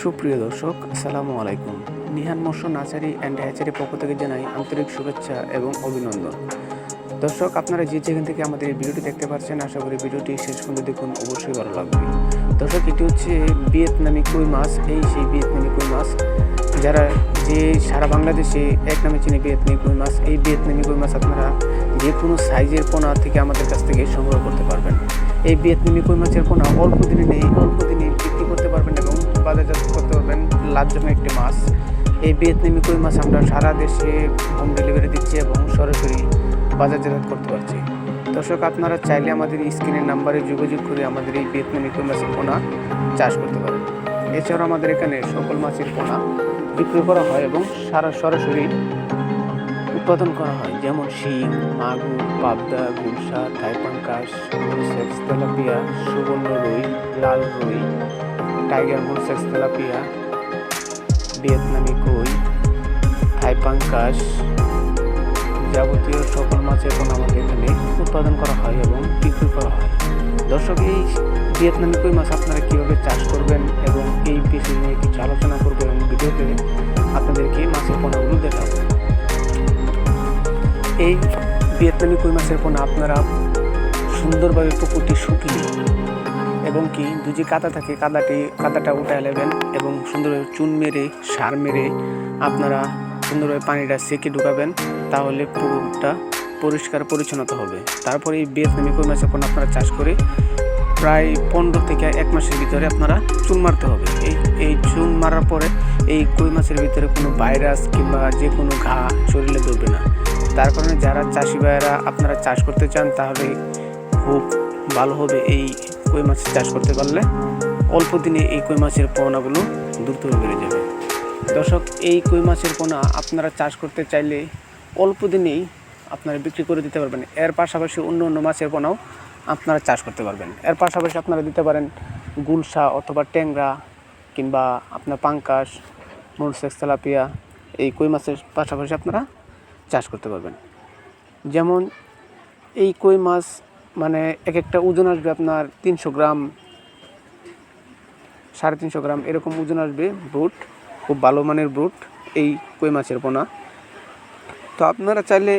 সুপ্রিয় দর্শক, আসসালামু আলাইকুম। নিহান মৎস্য নাচারি অ্যান্ড হ্যাচারি পক্ষ থেকে জানাই আন্তরিক শুভেচ্ছা এবং অভিনন্দন। দর্শক, আপনারা যে যেখান থেকে আমাদের এই ভিডিওটি দেখতে পাচ্ছেন, আশা করি ভিডিওটি শেষ পর্যন্ত দেখুন, অবশ্যই ভালো লাগবে। দর্শক, এটি হচ্ছে ভিয়েতনামি কই মাছ। এই সেই ভিয়েতনামি কই মাছ, যারা যে সারা বাংলাদেশে এক নামে চিনি ভিয়েতনামি কই মাছ, এই ভিয়েতনামি কই মাছ আপনারা যে কোনো সাইজের পোনা থেকে আমাদের কাছ থেকে সংগ্রহ করতে পারবেন। এই ভিয়েতনামি কই মাছের পোনা অল্প দিনে নেই, অল্প দিনে বাজারজাত করতে পারবেন। লাভজনক একটি মাছ এই ভিয়েতনামি কই মাছ আমরা সারা দেশে হোম ডেলিভারি দিচ্ছি এবং সরাসরি বাজারজাত করতে পারছি। দর্শক, আপনারা চাইলে আমাদের স্ক্রিনের নাম্বারে যোগাযোগ করে আমাদের এই ভিয়েতনামি কই মাছের পোনা চাষ করতে পারেন। এছাড়াও আমাদের এখানে সকল মাছের পোনা বিক্রি করা হয় এবং সারা সরাসরি উৎপাদন করা হয়। যেমন শিং, মাগুর, পাবদা, গুলশা থাইপাঙ্কাশ তেলাপিয়া সুবর্ণ রুই, লাল রুই টাইগার মরিসেক্স তেলাপিয়া ভিয়েতনামি কই থাইপাঙ্কাশ যাবতীয় সকল মাছের পোনা আমাদের এখানে উৎপাদন করা হয় এবং বিক্রি করা হয়। দর্শক, এই ভিয়েতনামি কই মাছ আপনারা কীভাবে চাষ করবেন এবং এই বিষয় নিয়ে কিছু আলোচনা করব এবং ভিডিওতে আপনাদেরকে মাছের পোনাগুলো দেখাবো। এই ভিয়েতনামি কই মাছের পোনা আপনারা সুন্দরভাবে পুকুরটি শুকিয়ে এবং কি দুজি কাদা থাকে কাদাটি কাদাটা উঠে নেবেন এবং সুন্দরভাবে চুন মেরে, সার মেরে আপনারা সুন্দরভাবে পানিটা সেকে ঢুকাবেন, তাহলে পুকুরটা পরিষ্কার পরিচ্ছন্নতা হবে। তারপরে এই ভিয়েতনামি কই মাছের পোনা আপনারা চাষ করে প্রায় পনেরো থেকে এক মাসের ভিতরে আপনারা চুন মারতে হবে। এই এই চুন মারার পরে এই কই মাছের ভিতরে কোনো ভাইরাস কিংবা যে কোনো ঘা শরীরে ধরবে না। তার কারণে যারা চাষি ভাইয়েরা আপনারা চাষ করতে চান, তাহলে খুব ভালো হবে এই কই মাছের চাষ করতে পারলে অল্প দিনে এই কই মাছের পোনাগুলো দ্রুত বেড়ে যাবে। দর্শক, এই কই মাছের পোনা আপনারা চাষ করতে চাইলে অল্প দিনেই আপনারা বিক্রি করে দিতে পারবেন। এর পাশাপাশি অন্য অন্য মাছের পোনাও আপনারা চাষ করতে পারবেন। এর পাশাপাশি আপনারা দিতে পারেন গুলশা অথবা ট্যাংরা কিংবা আপনার পাঙ্কাশ মরসেক্স তেলাপিয়া, এই কই মাছের পাশাপাশি আপনারা চাষ করতে পারবেন। যেমন এই কই মাছ মানে এক একটা ওজন আসবে আপনার তিনশো গ্রাম, সাড়ে তিনশো গ্রাম, এরকম ওজন আসবে ব্রুট খুব ভালো মানের ব্রুট এই কই মাছের পোনা। তো আপনারা চাইলে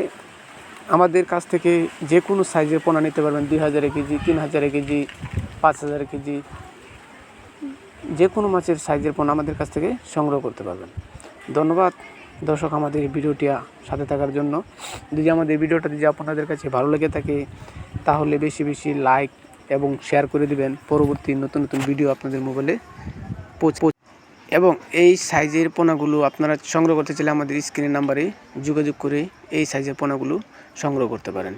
আমাদের কাছ থেকে যে কোনো সাইজের পোনা নিতে পারবেন, দুই হাজার কেজি, তিন হাজার কেজি, পাঁচ হাজার কেজি, যে কোনো মাছের সাইজের পোনা আমাদের কাছ থেকে সংগ্রহ করতে পারবেন। ধন্যবাদ। দর্শক, আমাদের এই ভিডিওটি সাথে থাকার জন্য। যদি আমাদের ভিডিওটা যদি আপনাদের কাছে ভালো লেগে থাকে, তাহলে বেশি বেশি লাইক এবং শেয়ার করে দিবেন। পরবর্তী নতুন নতুন ভিডিও আপনাদের মোবাইলে এবং এই সাইজের পোনাগুলো আপনারা সংগ্রহ করতে চাইলে আমাদের স্ক্রিনের নাম্বারে যোগাযোগ করে এই সাইজের পোনাগুলো সংগ্রহ করতে পারেন।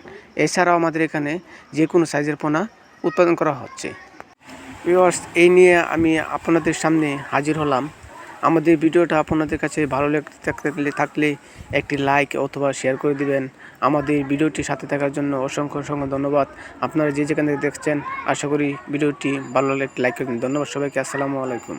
এছাড়াও আমাদের এখানে যে কোনো সাইজের পোনা উৎপাদন করা হচ্ছে। এই নিয়ে আমি আপনাদের সামনে হাজির হলাম। আমাদের ভিডিওটা আপনাদের কাছে ভালো লেগে থাকলে একটি লাইক অথবা শেয়ার করে দিবেন। আমাদের ভিডিওটি সাথে থাকার জন্য অসংখ্য অসংখ্য ধন্যবাদ। আপনারা যে যেখান থেকে দেখছেন, আশা করি ভিডিওটি ভালো লাগলে লাইক দিন ধন্যবাদ সবাইকে। আসসালামু আলাইকুম।